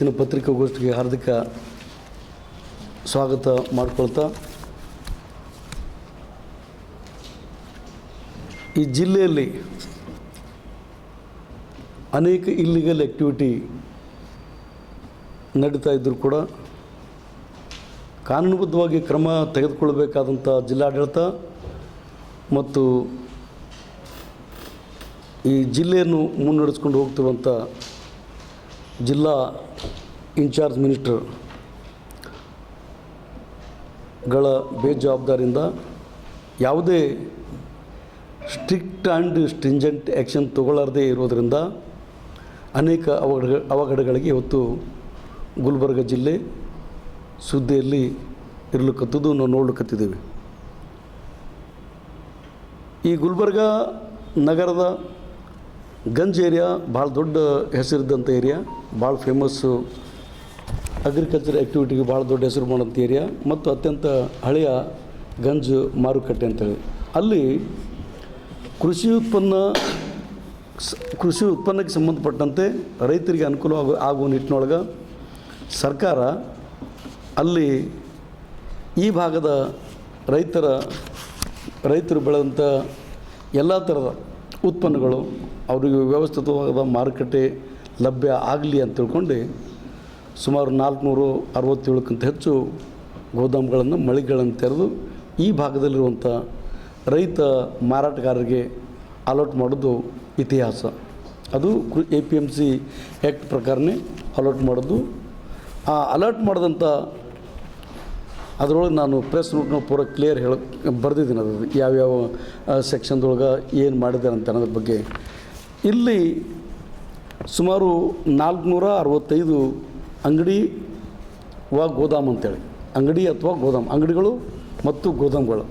ಇವತ್ತಿನ ಪತ್ರಿಕಾಗೋಷ್ಠಿಗೆ ಹಾರ್ದಿಕ ಸ್ವಾಗತ ಮಾಡಿಕೊಳ್ತಾ, ಈ ಜಿಲ್ಲೆಯಲ್ಲಿ ಅನೇಕ ಇಲ್ಲಿಗಲ್ ಆ್ಯಕ್ಟಿವಿಟಿ ನಡೀತಾ ಇದ್ದರೂ ಕೂಡ ಕಾನೂನುಬದ್ಧವಾಗಿ ಕ್ರಮ ತೆಗೆದುಕೊಳ್ಬೇಕಾದಂಥ ಜಿಲ್ಲಾಡಳಿತ ಮತ್ತು ಈ ಜಿಲ್ಲೆಯನ್ನು ಮುನ್ನಡೆಸ್ಕೊಂಡು ಹೋಗ್ತಿರುವಂಥ ಜಿಲ್ಲಾ ಇನ್ಚಾರ್ಜ್ ಮಿನಿಸ್ಟರ್ಗಳ ಬೇಜವಾಬ್ದಾರಿಯಿಂದ ಯಾವುದೇ ಸ್ಟ್ರಿಕ್ಟ್ ಆ್ಯಂಡ್ ಸ್ಟ್ರಿಂಜೆಂಟ್ ಆ್ಯಕ್ಷನ್ ತಗೊಳ್ಳಾರದೇ ಇರೋದರಿಂದ ಅನೇಕ ಅವಘಡ, ಅವಘಡಗಳಿಗೆ ಇವತ್ತು ಗುಲ್ಬರ್ಗ ಜಿಲ್ಲೆ ಸುದ್ದಿಯಲ್ಲಿ ಇರ್ಲಿಕ್ಕತ್ತದು ನಾವು ನೋಡ್ಲಿಕ್ಕತ್ತಿದ್ದೇವೆ ಈ ಗುಲ್ಬರ್ಗ ನಗರದ ಗಂಜ್ ಏರಿಯಾ ಭಾಳ ದೊಡ್ಡ ಹೆಸರಿದ್ದಂಥ ಏರಿಯಾ, ಭಾಳ ಫೇಮಸ್ಸು ಅಗ್ರಿಕಲ್ಚರ್ ಆ್ಯಕ್ಟಿವಿಟಿಗೆ ಭಾಳ ದೊಡ್ಡ ಹೆಸರು ಮಾಡೋಂಥ ಏರಿಯಾ ಮತ್ತು ಅತ್ಯಂತ ಹಳೆಯ ಗಂಜ್ ಮಾರುಕಟ್ಟೆ ಅಂತೇಳಿ. ಅಲ್ಲಿ ಕೃಷಿ ಉತ್ಪನ್ನ ಕೃಷಿ ಉತ್ಪನ್ನಕ್ಕೆ ಸಂಬಂಧಪಟ್ಟಂತೆ ರೈತರಿಗೆ ಅನುಕೂಲ ಆಗೋ ಆಗುವ ನಿಟ್ಟಿನೊಳಗೆ ಸರ್ಕಾರ ಅಲ್ಲಿ ಈ ಭಾಗದ ರೈತರ, ರೈತರು ಬೆಳೆದಂಥ ಎಲ್ಲ ಥರದ ಉತ್ಪನ್ನಗಳು ಅವರಿಗೆ ವ್ಯವಸ್ಥಿತವಾದ ಮಾರುಕಟ್ಟೆ ಲಭ್ಯ ಆಗಲಿ ಅಂತ ತಿಳ್ಕೊಂಡು ಸುಮಾರು ನಾಲ್ಕುನೂರು ಅರವತ್ತೇಳಕ್ಕಿಂತ ಹೆಚ್ಚು ಗೋದಾಮುಗಳನ್ನು, ಮಳಿಗೆಗಳನ್ನು ತೆರೆದು ಈ ಭಾಗದಲ್ಲಿರುವಂಥ ರೈತ ಮಾರಾಟಗಾರರಿಗೆ ಅಲಾಟ್ ಮಾಡೋದು ಇತಿಹಾಸ. ಅದು A P M C act ಪ್ರಕಾರನೇ ಅಲಾಟ್ ಮಾಡೋದು. ಆ ಅಲರ್ಟ್ ಮಾಡಿದಂಥ ಅದರೊಳಗೆ ನಾನು ಪ್ರೆಸ್ ನೋಟ್ನ ಪೂರ ಕ್ಲಿಯರ್ ಹೇಳ, ಬರೆದಿದ್ದೀನಿ ಅದು, ಯಾವ್ಯಾವ ಸೆಕ್ಷನ್ದೊಳಗೆ ಏನು ಮಾಡಿದ್ದಾರೆ ಅಂತ ಅನ್ನೋದ್ರ ಬಗ್ಗೆ. ಇಲ್ಲಿ ಸುಮಾರು ನಾಲ್ಕುನೂರ ಅರವತ್ತೈದು ಅಂಗಡಿ ವ ಗೋದಾಮ್ ಅಂತೇಳಿ. ಅಂಗಡಿ ಅಥವಾ ಗೋದಾಮ್, ಅಂಗಡಿಗಳು ಮತ್ತು ಗೋದಾಮ್ಗಳು.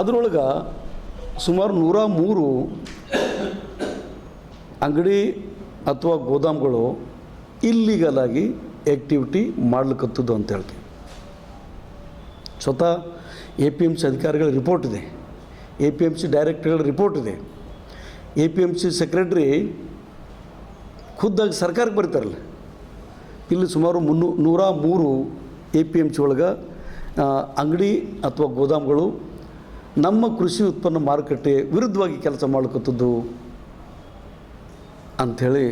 ಅದರೊಳಗೆ ಸುಮಾರು ನೂರ ಮೂರು ಅಂಗಡಿ ಅಥವಾ ಗೋದಾಮ್ಗಳು ಇಲ್ಲಿಗಲಾಗಿ ಆ್ಯಕ್ಟಿವಿಟಿ ಮಾಡ್ಲಿಕ್ಕತ್ತದ್ದು ಅಂತ ಹೇಳ್ತೀವಿ. ಸ್ವತಃ ಎ ಪಿ ಎಂ ಸಿ ಅಧಿಕಾರಿಗಳ ರಿಪೋರ್ಟ್ ಇದೆ. ಎ ಪಿ ಎಂ ಸಿ ಡೈರೆಕ್ಟರ್ಗಳ ರಿಪೋರ್ಟ್ ಇದೆ. A P M C secretary ಖುದ್ದಾಗಿ ಸರ್ಕಾರಕ್ಕೆ ಬರ್ತಾರಲ್ಲ. ಇಲ್ಲಿ ಸುಮಾರು ಮುನ್ನೂ, ನೂರ ಮೂರು ಎ ಪಿ ಎಂ ಸಿ ಒಳಗೆ ಅಂಗಡಿ ಅಥವಾ ಗೋದಾಮುಗಳು ನಮ್ಮ ಕೃಷಿ ಉತ್ಪನ್ನ ಮಾರುಕಟ್ಟೆ ವಿರುದ್ಧವಾಗಿ ಕೆಲಸ ಮಾಡ್ಕೊತದ್ದು ಅಂಥೇಳಿ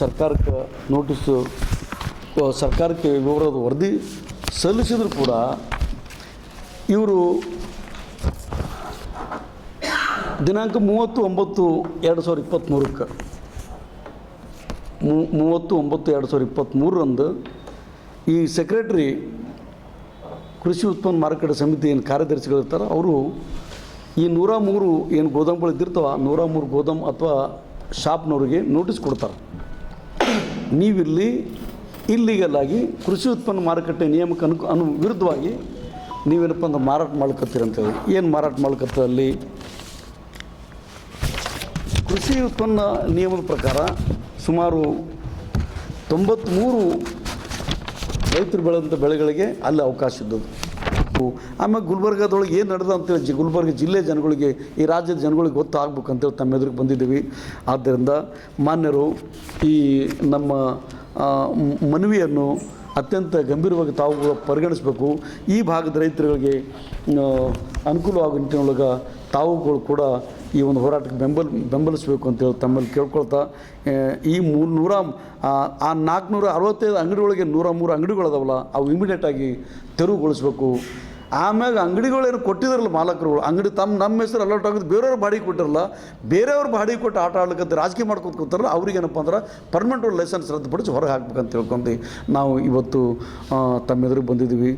ಸರ್ಕಾರಕ್ಕೆ ನೋಟಿಸು ಸರ್ಕಾರಕ್ಕೆ ವಿವರದ ವರದಿ ಸಲ್ಲಿಸಿದ್ರು ಕೂಡ ಇವರು ದಿನಾಂಕ ಮೂವತ್ತು ಒಂಬತ್ತು ಎರಡು ಸಾವಿರ ಇಪ್ಪತ್ತ್ಮೂರಕ್ಕೆ. ಮೂವತ್ತು ಒಂಬತ್ತು ಎರಡು ಸಾವಿರ ಇಪ್ಪತ್ತ್ಮೂರರಂದು ಈ ಸೆಕ್ರೆಟ್ರಿ ಕೃಷಿ ಉತ್ಪನ್ನ ಮಾರುಕಟ್ಟೆ ಸಮಿತಿ ಏನು ಕಾರ್ಯದರ್ಶಿಗಳಿರ್ತಾರೆ ಅವರು ಈ ನೂರ ಮೂರು ಏನು ಗೋದಾಮುಗಳು ಇದ್ದಿರ್ತಾವ ನೂರ ಮೂರು ಗೋದಾಮ್ ಅಥವಾ ಶಾಪ್ನವ್ರಿಗೆ ನೋಟಿಸ್ ಕೊಡ್ತಾರೆ. ನೀವಿಲ್ಲಿ ಇಲ್ಲಿಗಲ್ ಆಗಿ ಕೃಷಿ ಉತ್ಪನ್ನ ಮಾರುಕಟ್ಟೆ ನಿಯಮಕ್ಕೆ ಅನು ಅನು, ವಿರುದ್ಧವಾಗಿ ನೀವೇನಪ್ಪ ಅಂದ್ರೆ ಮಾರಾಟ ಮಾಡ್ಕೊತೀರ ಅಂತೇಳಿ. ಏನು ಮಾರಾಟ ಮಾಡ್ಕೊತ ಅಲ್ಲಿ? ಕೃಷಿ ಉತ್ಪನ್ನ ನಿಯಮದ ಪ್ರಕಾರ ಸುಮಾರು ತೊಂಬತ್ತ್ಮೂರು ರೈತರು ಬೆಳೆದಂಥ ಬೆಳೆಗಳಿಗೆ ಅಲ್ಲಿ ಅವಕಾಶ ಇದ್ದದ್ದು. ಆಮೇಲೆ ಗುಲ್ಬರ್ಗದೊಳಗೆ ಏನು ನಡೆದ ಅಂತೇಳಿ ಹೇಳಿ ಗುಲ್ಬರ್ಗ ಜಿಲ್ಲೆ ಜನಗಳಿಗೆ, ಈ ರಾಜ್ಯದ ಜನಗಳಿಗೆ ಗೊತ್ತಾಗಬೇಕು ಅಂತೇಳಿ ತಮ್ಮ ಎದುರಿಗೆ ಬಂದಿದ್ದೀವಿ. ಆದ್ದರಿಂದ ಮಾನ್ಯರು ಈ ನಮ್ಮ ಮನವಿಯನ್ನು ಅತ್ಯಂತ ಗಂಭೀರವಾಗಿ ತಾವುಗಳು ಪರಿಗಣಿಸಬೇಕು. ಈ ಭಾಗದ ರೈತರುಗಳಿಗೆ ಅನುಕೂಲ ಅನುಕೂಲವಾಗುವ ನಿಟ್ಟಿನೊಳಗೆ ತಾವುಗಳು ಕೂಡ ಈ ಒಂದು ಹೋರಾಟಕ್ಕೆ ಬೆಂಬಲ ಬೆಂಬಲಿಸಬೇಕು ಅಂತೇಳಿ ತಮ್ಮಲ್ಲಿ ಕೇಳ್ಕೊಳ್ತಾ ಈ ಈ ಮುನ್ನೂರ, ಆ ನಾಲ್ಕುನೂರ ಅರವತ್ತೈದು ಅಂಗಡಿಗಳಿಗೆ ನೂರ ಮೂರು ಅಂಗಡಿಗಳದಾವಲ್ಲ, ಅವು ಇಮಿಡಿಯೇಟಾಗಿ ತೆರವುಗೊಳಿಸ್ಬೇಕು. ಆಮ್ಯಾಗ ಅಂಗಡಿಗಳೇನು ಕೊಟ್ಟಿದ್ರಲ್ಲ ಮಾಲಕರುಗಳು, ಅಂಗಡಿ ತಮ್ಮ ನಮ್ಮ ಹೆಸರು ಅಲರ್ಟ್ ಆಗೋದು ಬೇರೆಯವ್ರು ಬಾಡಿಗೆ ಕೊಟ್ಟಿರಲ್ಲ, ಬೇರೆಯವ್ರ ಬಾಡಿಗೆ ಕೊಟ್ಟು ಆಟ ಆಡ್ಲಿಕ್ಕೆ ರಾಜಕೀಯ ಮಾಡ್ಕೊತ ಕೂತಾರಲ್ಲ ಅವ್ರಿಗೇನಪ್ಪ ಅಂದ್ರೆ ಪರ್ಮನೆಂಟ್ ಲೈಸೆನ್ಸ್ ರದ್ದುಪಡಿಸಿ ಹೊರಗೆ ಹಾಕ್ಬೇಕಂತ ತಿಳ್ಕೊಂಡು ನಾವು ಇವತ್ತು ತಮ್ಮೆದುರು ಬಂದಿದ್ದೀವಿ.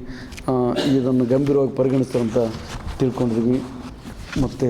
ಇದನ್ನು ಗಂಭೀರವಾಗಿ ಪರಿಗಣಿಸ್ತಾರಂತ ತಿಳ್ಕೊಂಡಿದ್ವಿ ಮತ್ತು